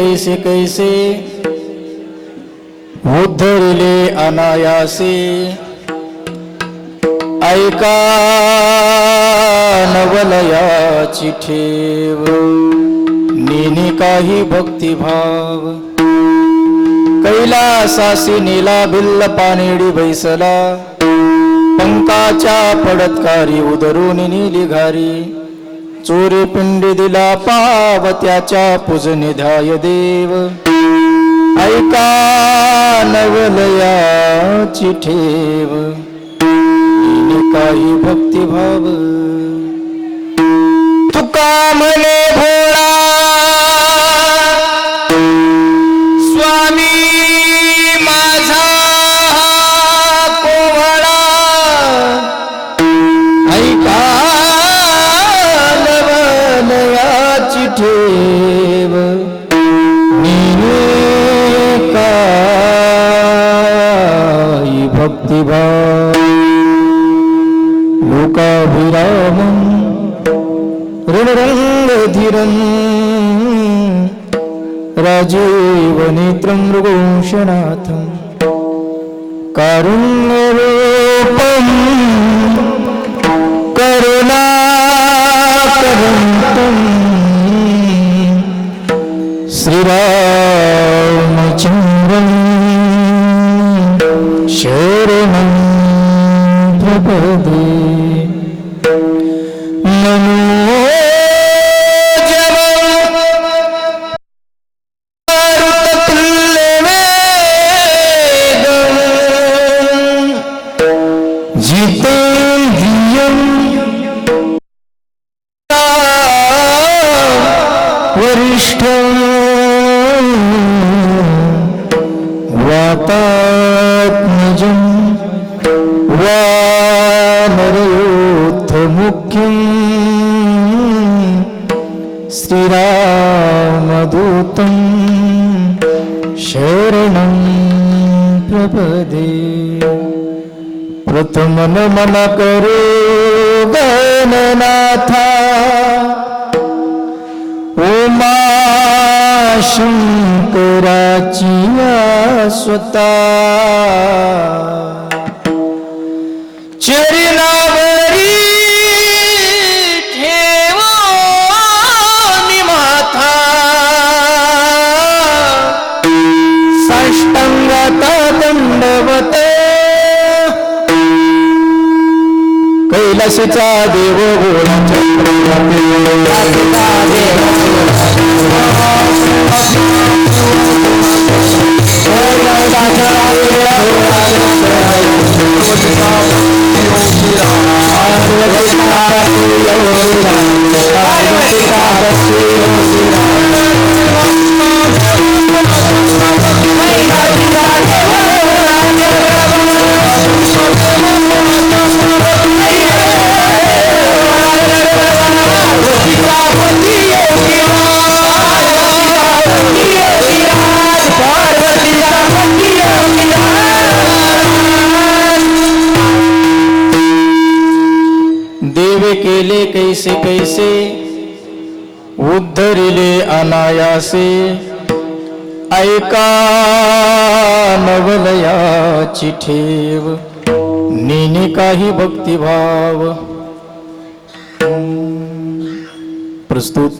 कैसे कैसे उद्धरले अनायासे। ऐका नवलयाची ठेव नेने काही भक्तिभाव। कैलासासी नीला भिल्ल पानेडी बैसला। पंकाच्या पडतकारी उदरून नीली घारी। चोरी पिंडी दिला पावत्याच्या पूज निधाय देव. ऐका नवलयाची ठेव. काही भक्तिभाव. तुका म्हणे नीने काही भक्तिभाव लोकाभिरामं ऋणरङ्गधीरं राजीवनेत्रं मृगोषनाथं कारुण्यरूपम् करुणाकरन्तम् श्रीरामचन्द्रम् I'm up. कैलासीचा देव गोळा देवे कैसे कैसे? उद्धरिले अनायासे। ऐका नवलयाची ठेव नेने काही भक्तिभाव प्रस्तुत।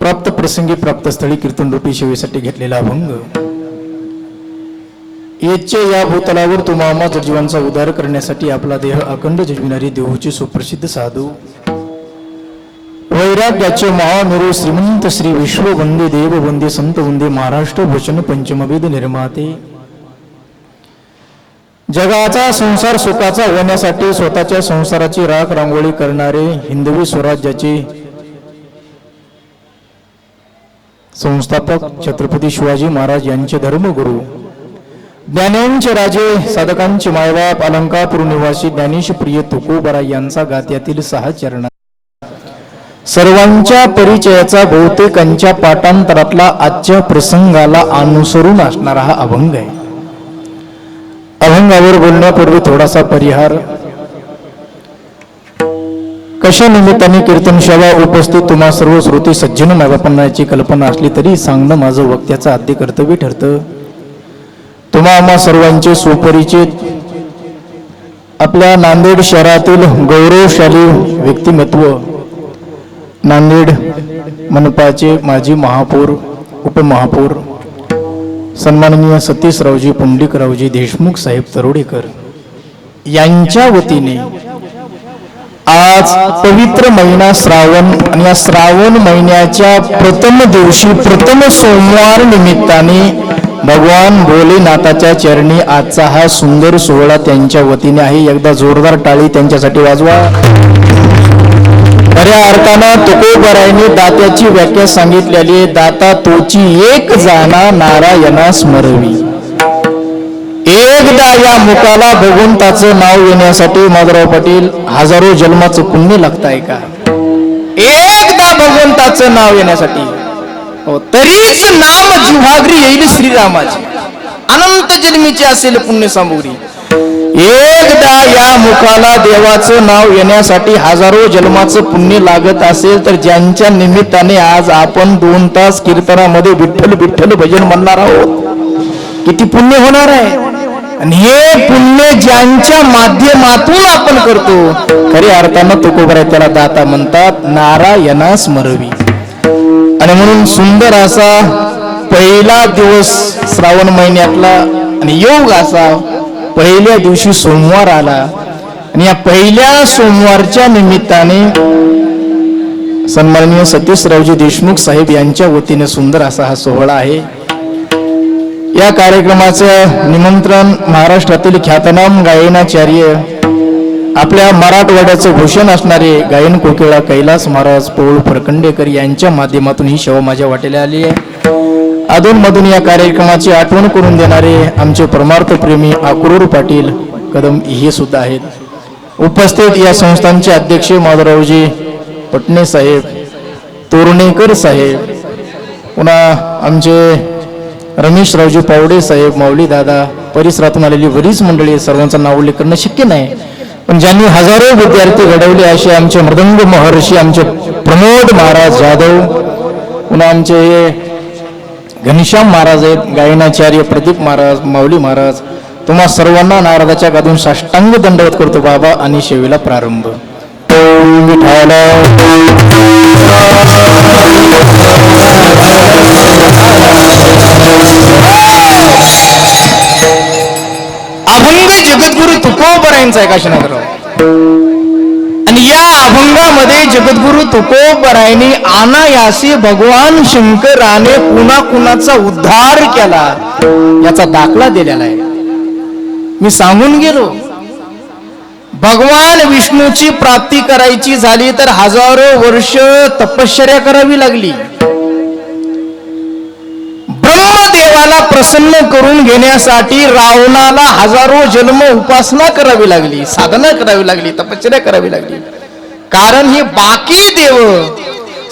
प्राप्त प्रसंगी प्राप्त स्थळी कीर्तन रूपी शिवेसाठी घेतलेला अभंग। येचे या भूतलावर तो मामा जीवांचा उद्धार करण्यासाठी आपला देह अखंड जजविणारी देहूचे सुप्रसिद्ध साधू. वैराग्याचे महामेरू श्रीमंत श्री विश्ववंदे देव वंदे संत वंदे महाराष्ट्र भूषण पंचमवेद निर्माते. जगाचा संसार सुखाचा होण्यासाठी स्वतःच्या संसाराची राख रांगोळी करणारे हिंदवी स्वराज्याचे संस्थापक छत्रपती शिवाजी महाराज यांचे धर्मगुरु. ज्ञानांचे राजे साधकांचे मायबाप अलंकापूर निवासी ज्ञानेश प्रिय तुकोबरा यांचा गात्यातील सहा चरण. सर्वांच्या परिचयाचा बहुतेकांच्या पाठांतरातला आजच्या प्रसंगाला अनुसरून असणारा हा अभंग आहे. अभंगावर बोलण्यापूर्वी थोडासा परिहार. कशा निमित्ताने कीर्तन सेवा उपस्थित तुम्हा सर्व श्रोते सज्जन मायबापांनाची कल्पना असली तरी सांगणं माझं वक्त्याचं आद्य कर्तव्य ठरतं. तुम्हा आम्हा सर्वांचे सुपरिचित. आपल्या नांदेड शहरातील गौरवशाली व्यक्तिमत्व. नांदेड मनपाचे माजी महापौर उपमहापौर सन्माननीय सतीशरावजी पुंडलिकरावजी देशमुख साहेब तरोडेकर यांच्या वतीने आज पवित्र महिना श्रावण आणि या श्रावण महिन्याच्या प्रथम दिवशी प्रथम सोमवार निमित्ताने भगवान भोलेनाथाच्या चरणी आजचा हा सुंदर सोहळा त्यांच्या वतीने आहे. एकदा जोरदार टाळी त्यांच्यासाठी वाजवा. खऱ्या अर्थानं तुकोबरायने दात्याची व्याख्या सांगितलेली आहे. दाता तोची एक जाणा नारायणा स्मरवी. एकदा या मुखाला भगवंताचं नाव येण्यासाठी माधुराव पाटील हजारो जन्माचं पुण्य लागताय का? एकदा भगवंताचं नाव येण्यासाठी हो, तरीच नाम जिव्हाग्री येईल श्रीरामाचे. अनंत जन्मीचे असेल पुण्य सामुग्री एकदा या मुखाला देवाचं नाव येण्यासाठी हजारो जन्माचं पुण्य लागत असेल तर ज्यांच्या निमित्ताने आज आपण दोन तास कीर्तनामध्ये विठ्ठल विठ्ठल भजन म्हणणार आहोत. किती पुण्य होणार आहे? आणि हे पुण्य ज्यांच्या माध्यमातून आपण करतो खऱ्या अर्थानं तुकोबर त्याला दाता म्हणतात नारायणा स्मरवी आणि म्हणून सुंदर असा पहिला दिवस श्रावण महिन्यातला आणि योग असा पहिल्या दिवशी सोमवार आला. आणि या पहिल्या सोमवारच्या निमित्ताने सन्माननीय सतीशरावजी देशमुख साहेब यांच्या वतीने सुंदर असा हा सोहळा आहे. या कार्यक्रमाचं निमंत्रण महाराष्ट्रातील ख्यातनाम गायनाचार्य आपल्या मराठवाड्याचं भूषण असणारे गायन कोकिळा कैलास महाराज पौळ फरकंडेकर यांच्या माध्यमातून ही शव माझ्या वाटेला आली आहे. अधूनमधून या कार्यक्रमाची आठवण करून देणारे आमचे परमार्थप्रेमी आक्रूर अक्रूर पाटील कदम हे सुद्धा आहेत. उपस्थित या संस्थांचे अध्यक्ष माधवरावजी पटणे साहेब तोरणेकर साहेब पुन्हा आमचे रमेशरावजी पावडे साहेब माऊली दादा परिसरातून आलेली बरीच मंडळी सर्वांचा नाव उल्लेख करणं शक्य नाही. पण ज्यांनी हजारो विद्यार्थी घडवले असे आमचे मृदंग महर्षी आमचे प्रमोद महाराज जाधव पुन्हा आमचे हे घनश्याम महाराज आहेत गायनाचार्य प्रदीप महाराज माऊली महाराज तुम्हा सर्वांना नारदाच्या गादून साष्टांग दंडवत करतो बाबा आणि शेवीला प्रारंभ. ओम विठाल जगद्गुरु तुकोबरायांचा आहे काशीनाथराव आणि या अभंगामध्ये जगद्गुरु तुकोबरायने अनायासी भगवान शंकराने कुणा कुणाचा उद्धार केला याचा दाखला दिलेला आहे. मी सांगून गेलो भगवान विष्णूची प्राप्ती करायची झाली तर हजारो वर्ष तपश्चर्या करावी लागली. प्रसन्न करून घेण्यासाठी रावणाला हजारो जन्म उपासना करावी लागली साधना करावी लागली तपश्चर्या करावी लागली. कारण हे बाकी देव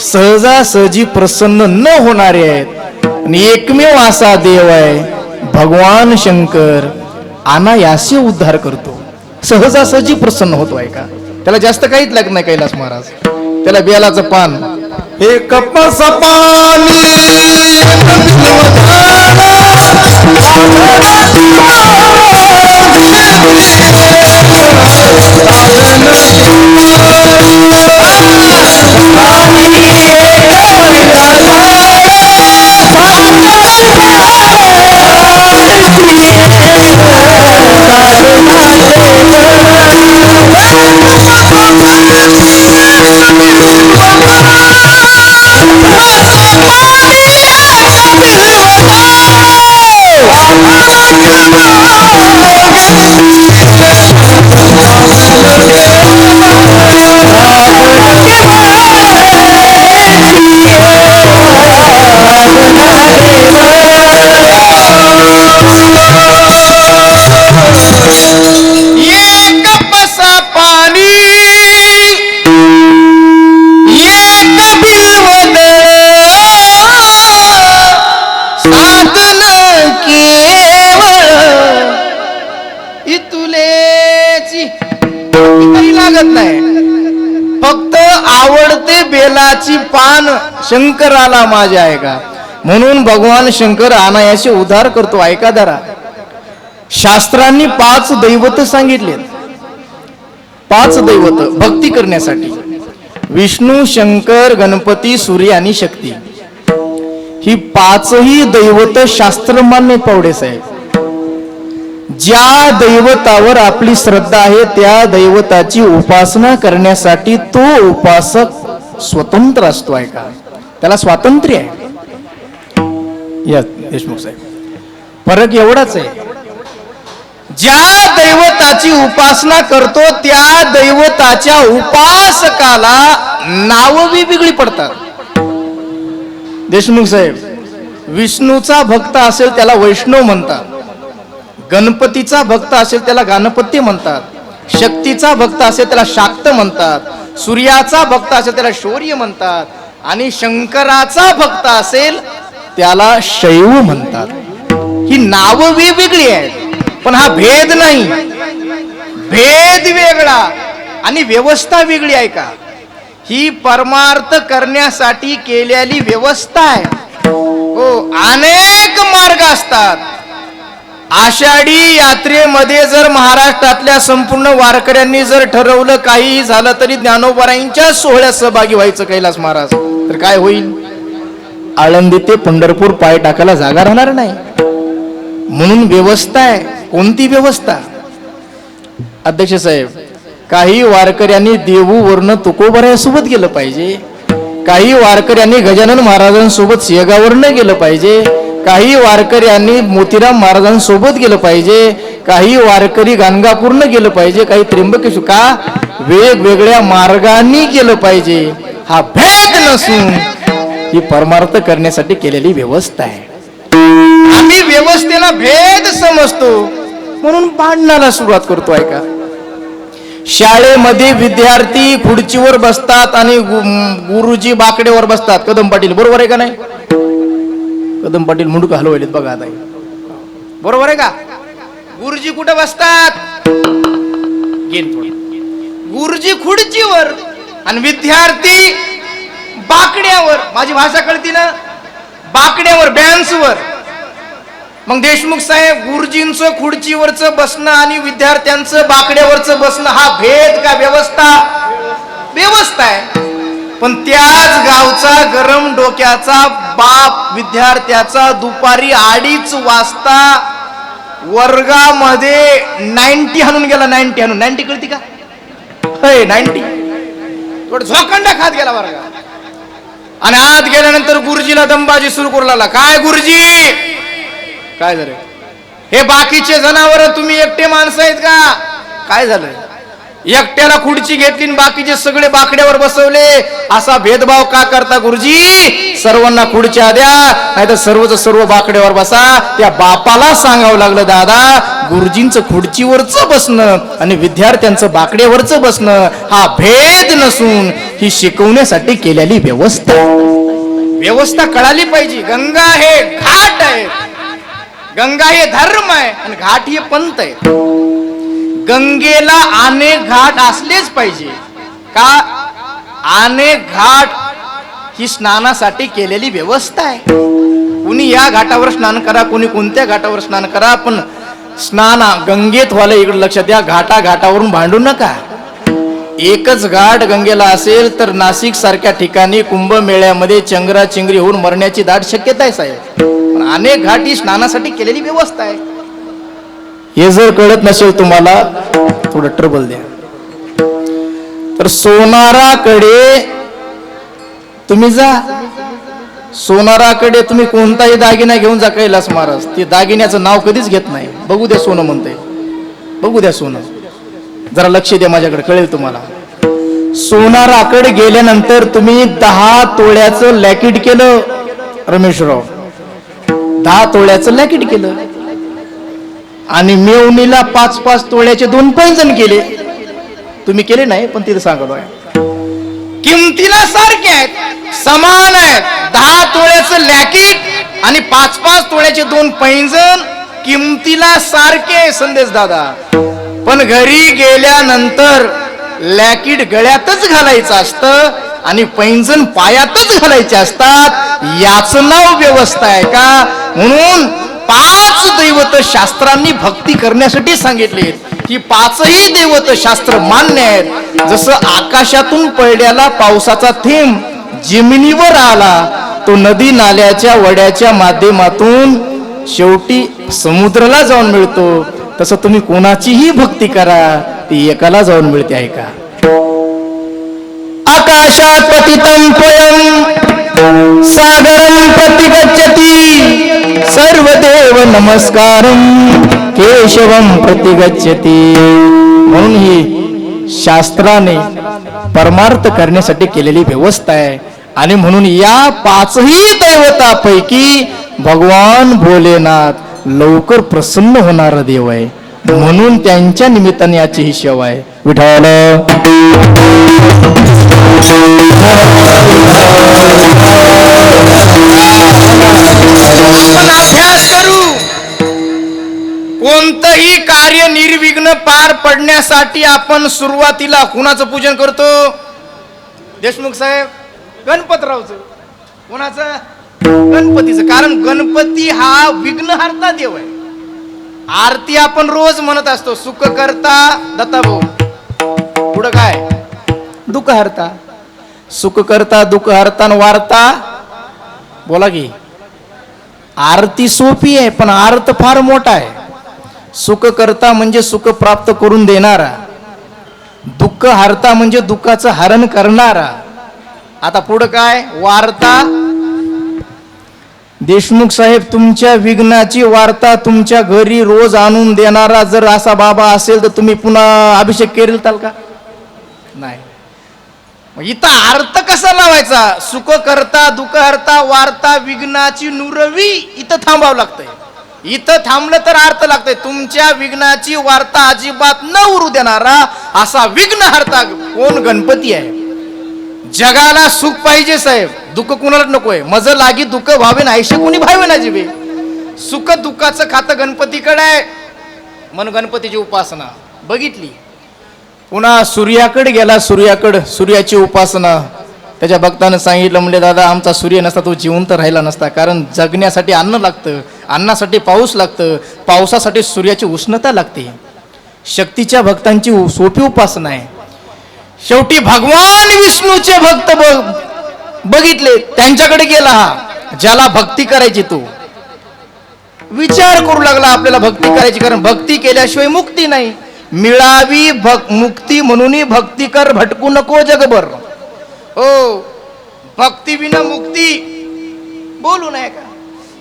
सहजासहजी प्रसन्न न होणारे आहेत. आणि एकमेव असा देव आहे भगवान शंकर. अनायासी उद्धार करतो. सहजासहजी प्रसन्न होतो आहे का त्याला जास्त काहीच लागत नाही कैलास महाराज. त्याला बेलाचं पान. हे कपस पाणी एक शंकर आला माझ्या ऐका म्हणून भगवान शंकर अनायाशी उद्धार करतो. ऐका दरा शास्त्रांनी पाच दैवत सांगितलेत. पाच दैवत भक्ती करण्यासाठी. विष्णू शंकर गणपती सूर्य आणि शक्ती. ही पाचही दैवत शास्त्रमान्य पावडे साहेब. ज्या दैवतावर आपली श्रद्धा आहे त्या दैवताची उपासना करण्यासाठी तो उपासक स्वतंत्र असतो. आहे का त्याला स्वातंत्र्य आहे. या देशमुख साहेब. फरक एवढाच आहे ज्या दैवताची उपासना करतो त्या दैवताच्या उपासकाला नाव वेगळी पडतात. देशमुख साहेब विष्णूचा भक्त असेल त्याला वैष्णव म्हणतात. गणपतीचा भक्त असेल त्याला गणपती म्हणतात. शक्तीचा भक्त असेल त्याला शाक्त म्हणतात. सूर्याचा भक्त असेल त्याला शौर्य म्हणतात. आणि शंकराचा भक्त असेल त्याला शैव म्हणतात. ही नावं वेगवेगळी आहेत पण हा भेद नाही. भेद वेगळा आणि व्यवस्था वेगळी आहे का? ही परमार्थ करण्यासाठी केलेली व्यवस्था आहे. हो अनेक मार्ग असतात. आषाढी यात्रेमध्ये जर महाराष्ट्रातल्या संपूर्ण वारकऱ्यांनी जर ठरवलं काही झालं तरी ज्ञानोबराईंच्या सोहळ्यात सहभागी व्हायचं कैलास महाराज. तर काय होईल? आळंदी ते पंढरपूर पाय टाकायला जागा राहणार नाही. म्हणून व्यवस्था आहे. कोणती व्यवस्था? अध्यक्ष साहेब काही वारकऱ्यांनी देहूवरनं तुकोबऱ्यासोबत गेलं पाहिजे. काही वारकऱ्यांनी गजानन महाराजांसोबत सिंहगावरनं गेलं पाहिजे. काही वारकऱ्यांनी मोतीराम महाराजांसोबत गेलं पाहिजे. काही वारकरी गाणगापूरनं गेलं पाहिजे. काही त्र्यंबकेश्वर का? वेगवेगळ्या मार्गांनी गेलं पाहिजे. हा भेद नसून ही परमार्थ करण्यासाठी केलेली व्यवस्था आहे. आम्ही व्यवस्थेला भेद समजतो म्हणून भांडणाला सुरुवात करतो आहे का शाळेमध्ये विद्यार्थी खुर्चीवर बसतात आणि गु- गुरुजी बाकडेवर बसतात. कदम पाटील बरोबर आहे का नाही? कदम पाटील मुंडक हलवलेत बघा आता. बरोबर आहे का? गुरुजी कुठे बसतात? गुरुजी खुर्चीवर आणि विद्यार्थी बाकड्यावर माझी भाषा कळती ना? बाकड्यावर बँसवर मग देशमुख साहेब गुरुजींचं खुर्चीवरचं बसणं आणि विद्यार्थ्यांचं बाकड्यावरचं बसणं हा भेद का व्यवस्था? व्यवस्था आहे. पण त्याच गावचा गरम डोक्याचा बाप विद्यार्थ्याचा दुपारी अडीच वाजता वर्गामध्ये नाईन्टी हाणून गेला नाईन्टी हाणून. नाईन्टी कळती का? होय नाईन्टी. थोडं झोकंडा खात गेला बरं का आणि आत गेल्यानंतर गुरुजीला दंबाजी सुरू करू लागला. काय गुरुजी? काय झालं? हे बाकीचे जनावर तुम्ही एकटे माणसं आहेत का? काय झालं? एकट्याला खुर्ची घेतली बाकीचे सगळे बाकड्यावर बसवले. असा भेदभाव का करता गुरुजी? सर्वांना खुर्च्या द्या नाहीतर सर्वच सर्व बाकड्यावर बसा. त्या बापाला सांगावं लागलं दादा गुरुजींचं खुर्चीवरच बसणं आणि विद्यार्थ्यांचं बाकड्यावरच बसणं हा भेद नसून ही शिकवण्यासाठी केलेली व्यवस्था. व्यवस्था कळाली पाहिजे. गंगा हे घाट आहे. गंगा हे धर्म आहे आणि घाट हे पंत आहे गंगेला अनेक घाट असलेच पाहिजे. का? अनेक घाट ही स्नानासाठी केलेली व्यवस्था आहे. कुणी या घाटावर स्नान करा कुणी कोणत्या घाटावर स्नान करा पण स्नान गंगेत व्हायला इकडे लक्ष द्या घाटा घाटावरून भांडू नका. एकच घाट गंगेला असेल तर नाशिक सारख्या ठिकाणी कुंभमेळ्यामध्ये चंगरा चिंगरी होऊन मरण्याची दाट शक्यता आहे साहेब. पण अनेक घाट ही स्नानासाठी केलेली व्यवस्था आहे. हे जर कळत नसेल तुम्हाला थोडं ट्रबल द्या. तर सोनाराकडे तुम्ही जा. सोनाराकडे तुम्ही कोणताही दागिना घेऊन जा कैलास महाराज. ते दागिन्याचं नाव कधीच घेत नाही. बघू द्या सोनं म्हणते बघू द्या सोनं. जरा लक्ष द्या माझ्याकडे कळेल तुम्हाला. सोनाराकडे गेल्यानंतर तुम्ही दहा तोळ्याचं लॅकिट केलं रमेशराव. दहा तोळ्याचं लॅकिट केलं. आणि मेवणीला पाच पाच तोळ्याचे दोन पैंजण केले. तुम्ही केले नाही पण तिथे सांगतो किमतीला सारखे आहेत समान आहेत. दहा तोळ्याचं लॅकिट आणि पाच पाच तोळ्याचे दोन पैंजण किमतीला सारखे संदेश दादा. पण घरी गेल्यानंतर लॅकिट गळ्यातच घालायचं असतं आणि पैंजण पायातच घालायचे असतात याच नाव व्यवस्था आहे का? म्हणून पाच दैवत शास्त्रांनी भक्ती करण्यासाठी सांगितले. ही पाचही दैवत शास्त्र मान्य आहेत. जसं आकाशातून पडल्याला पावसाचा थेंब जमिनीवर आला तो नदी नाल्याच्या वड्याच्या माध्यमातून शेवटी समुद्राला जाऊन मिळतो. तसं तुम्ही कोणाचीही भक्ती करा ती एकाला जाऊन मिळते आहे का आकाशात पतितं पयं सागरं प्रतिगच्छति सर्वदेव नमस्कार. केशवम प्रतिगच्छति म्हणून ही शास्त्राने परमार्थ करण्यासाठी केलेली व्यवस्था आहे. आणि म्हणून या पाचही दैवतापैकी भगवान भोलेनाथ लवकर प्रसन्न होणारा देव आहे. म्हणून त्यांच्या निमित्ताने याची ही सेवा आहे. विठाल पार पडण्यासाठी आपण सुरुवातीला कुणाचं पूजन करतो? देशमुख साहेब गणपतरावचं. कोणाचं? गणपतीचं. कारण गणपती हा विघ्नहर्ता देव आहे. आरती आपण रोज म्हणत असतो सुख करता दत्ताभाऊ पुढं काय? दुःख हरता सुख करता दुःख हरता वार्ता? बोला की. आरती सोपी आहे पण अर्थ फार मोठा आहे. सुख करता म्हणजे सुख प्राप्त करून देणारा. दुःख हरता म्हणजे दुःखाचं हरण करणारा. आता पुढं काय? वार्ता. देशमुख साहेब तुमच्या विघ्नाची वार्ता तुमच्या घरी रोज आणून देणारा जर असा बाबा असेल तर तुम्ही पुन्हा अभिषेक करेल चाल का? नाही. इथं अर्थ कसा लावायचा? सुख करता दुःख हरता वार्ता विघ्नाची नुरवी इथं थांबावं लागतंय. इथं थांबलं तर अर्थ लागतंय. तुमच्या विघ्नाची वार्ता अजिबात न उरू देणारा असा विघ्न हरता कोण गणपती आहे? जगाला सुख पाहिजे साहेब. दुःख कुणाला नकोय. मज लागी दुःख व्हावे नाहीशे कोणी भावे ना जीवे? सुख दुःखाचं खातं गणपतीकडे आहे. म्हणून गणपतीची उपासना. बघितली. पुन्हा सूर्याकडे गेला सूर्याकडे सूर्याची उपासना. त्याच्या भक्तानं सांगितलं म्हणजे दादा आमचा सूर्य नसता तो जिवंत राहिला नसता. कारण जगण्यासाठी अन्न लागतं अन्नासाठी पाऊस लागतं. पावसासाठी सूर्याची उष्णता लागते. शक्तीच्या भक्तांची उ- सोपी उपासना आहे. शेवटी भगवान विष्णूचे भक्त बघ बघितले त्यांच्याकडे गेला हा ज्याला भक्ती करायची तो. विचार करू लागला आपल्याला भक्ती करायची कारण भक्ती केल्याशिवाय मुक्ती नाही. मिळावी भक मुक्ती म्हणून भक्ती कर भटकू नको जगभर. हो. भक्ती विना मुक्ती. बोलू नये का?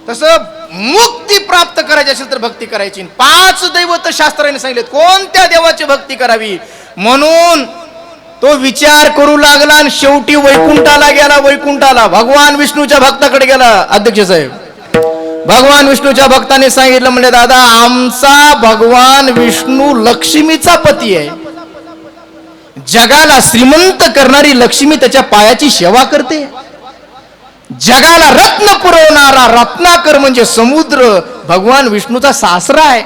तसं मुक्ती प्राप्त करायची असेल तर भक्ती करायची. पाच दैवत शास्त्राने सांगितले कोणत्या देवाची भक्ती करावी? म्हणून तो विचार करू लागला आणि शेवटी वैकुंठाला गेला वैकुंठाला. भगवान विष्णूच्या भक्ताकडे गेला अध्यक्ष साहेब. भगवान विष्णूच्या भक्ताने सांगितलं म्हणजे दादा आमचा भगवान विष्णू लक्ष्मीचा पती आहे. जगाला श्रीमंत करणारी लक्ष्मी त्याच्या पायाची सेवा करते. जगाला रत्न पुरवणारा रत्नाकर म्हणजे समुद्र भगवान विष्णूचा सासरा आहे.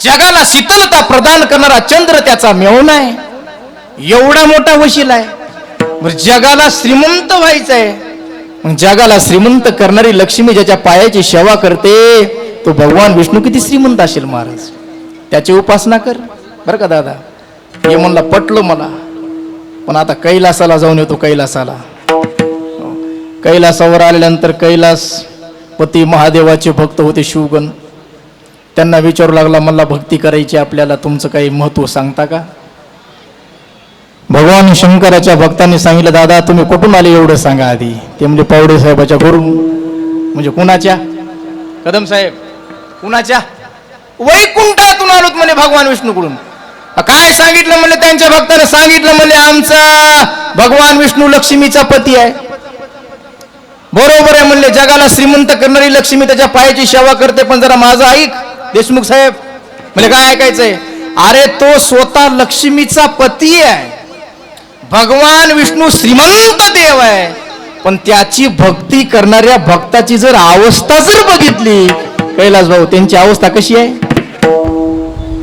जगाला शीतलता प्रदान करणारा चंद्र त्याचा मेवणा आहे. एवढा मोठा वशील आहे. जगाला श्रीमंत व्हायचं आहे. मग जगाला श्रीमंत करणारी लक्ष्मी ज्याच्या पायाची सेवा करते तो भगवान विष्णू किती श्रीमंत असेल महाराज? त्याची उपासना कर. बरं का दादा? हे म्हणला पटलं मला. पण आता कैलासाला जाऊन येतो कैलासाला. कैलासावर आल्यानंतर कैलास पती महादेवाचे भक्त होते शिवगण. त्यांना विचारू लागला मला भक्ती करायची आपल्याला तुमचं काही महत्त्व सांगता का? भगवान शंकराच्या भक्तांनी सांगितलं दादा तुम्ही कुठून आले एवढं सांगा आधी? ते म्हणजे पावडे साहेबाच्या घरून. म्हणजे कुणाच्या? कदम साहेब कुणाच्या? वैकुंठातून आलोत म्हणे भगवान विष्णूकडून. काय सांगितलं म्हणलं? त्यांच्या भक्तानं सांगितलं म्हणले आमचा भगवान विष्णू लक्ष्मीचा पती आहे. बरोबर आहे म्हणले जगाला श्रीमंत करणारी लक्ष्मी त्याच्या पायाची सेवा करते पण जरा माझं ऐक देशमुख साहेब. म्हणजे काय ऐकायचंय? अरे तो स्वतः लक्ष्मीचा पती आहे. भगवान विष्णू श्रीमंत देव आहे. पण त्याची भक्ती करणाऱ्या भक्ताची जर अवस्था जर बघितली कैलास भाऊ त्यांची अवस्था कशी आहे?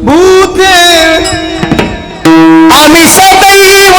भूते आम्ही सदैव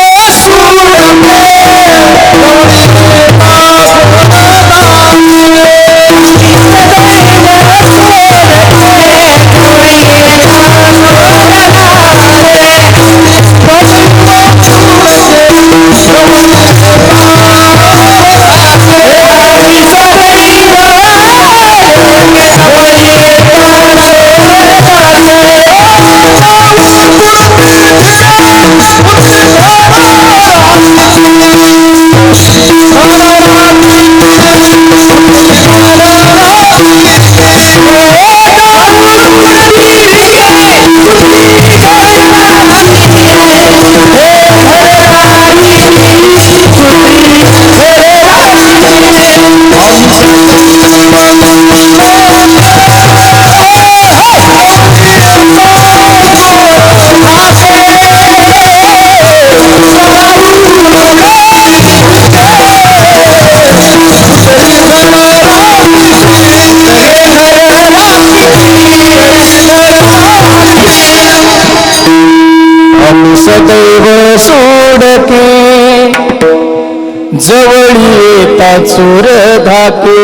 येता चोर धाके।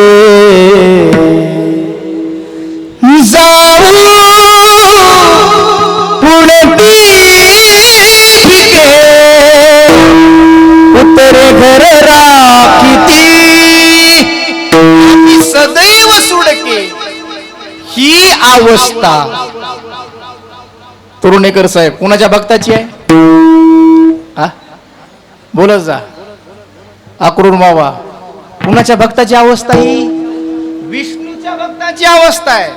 जाऊ पुणे पिके उतरे घर राखिती सदैव सुडके। ही अवस्था। तरुणेकर साहेब कोणाच्या भक्ताची आहे? हा? बोलत जा. अक्रूर मावा कुणाच्या भक्ताची अवस्था ही? विष्णूच्या भक्ताची अवस्था आहे.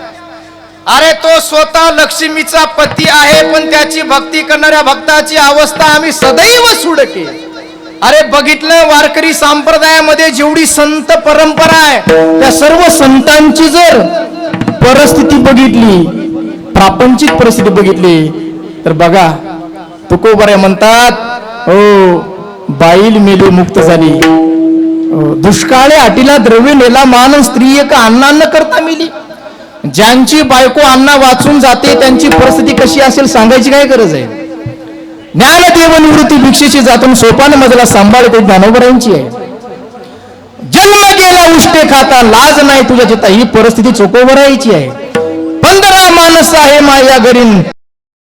अरे तो स्वतः लक्ष्मीचा पती आहे पण त्याची भक्ती करणाऱ्या भक्ताची अवस्था आम्ही सदैव सुडके. अरे बघितलं वारकरी संप्रदायामध्ये जेवढी संत परंपरा आहे त्या सर्व संतांची जर परिस्थिती बघितली प्रापंचिक परिस्थिती बघितली तर बघा तुकोबऱ्या म्हणतात हो बाईल मेलू मुक्त झाली. दुष्काळे अटीला द्रव्य नेला मान स्त्री एक अन्नान्न करता मिली. ज्यांची बायको अन्ना वाचून जाते त्यांची परिस्थिती कशी असेल सांगायची काय गरज आहे? ज्ञानदेव निवृत्ती भिक्षेची जातून सोपान मजला सांभाळते ज्ञानोबरांची आहे. जन्म गेला उष्टे खाता लाज नाही तुझ्या चित्ता ही परिस्थिती चोकोबरायची आहे. पंधरा माणसं आहे माया घरी.